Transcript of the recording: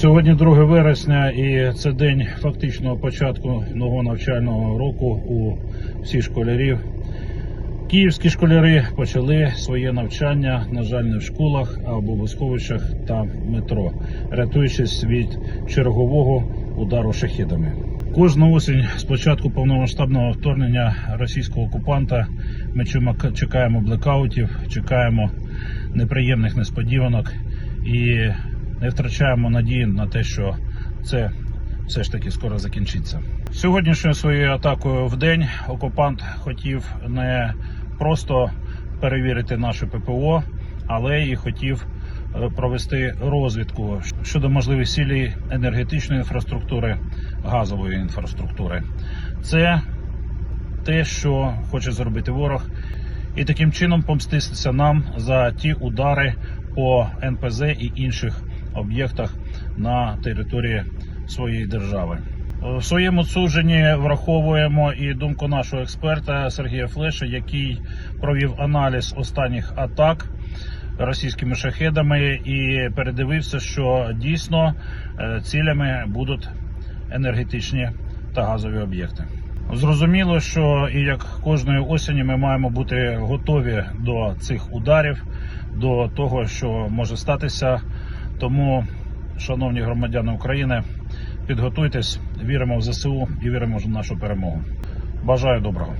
Сьогодні 2 вересня, і це день фактичного початку нового навчального року у всіх школярів. Київські школяри почали своє навчання, на жаль, не в школах, а в бомбосховищах та метро, рятуючись від чергового удару шахідами. Кожну осінь з початку повномасштабного вторгнення російського окупанта ми чекаємо блекаутів, чекаємо неприємних несподіванок і не втрачаємо надії на те, що це все ж таки скоро закінчиться. Сьогоднішньою своєю атакою в день окупант хотів не просто перевірити наше ППО, але і хотів е, провести розвідку щодо можливих цілей енергетичної інфраструктури, газової інфраструктури. Це те, що хоче зробити ворог, і таким чином помститися нам за ті удари по НПЗ і інших об'єктах на території своєї держави. В своєму судженні враховуємо і думку нашого експерта Сергія Флеша, який провів аналіз останніх атак російськими шахедами і передивився, що дійсно е, цілями будуть енергетичні та газові об'єкти. Зрозуміло, що і як кожної осені ми маємо бути готові до цих ударів, до того, що може статися. Тому, шановні громадяни України, підготуйтесь, віримо в ЗСУ і віримо в нашу перемогу. Бажаю доброго.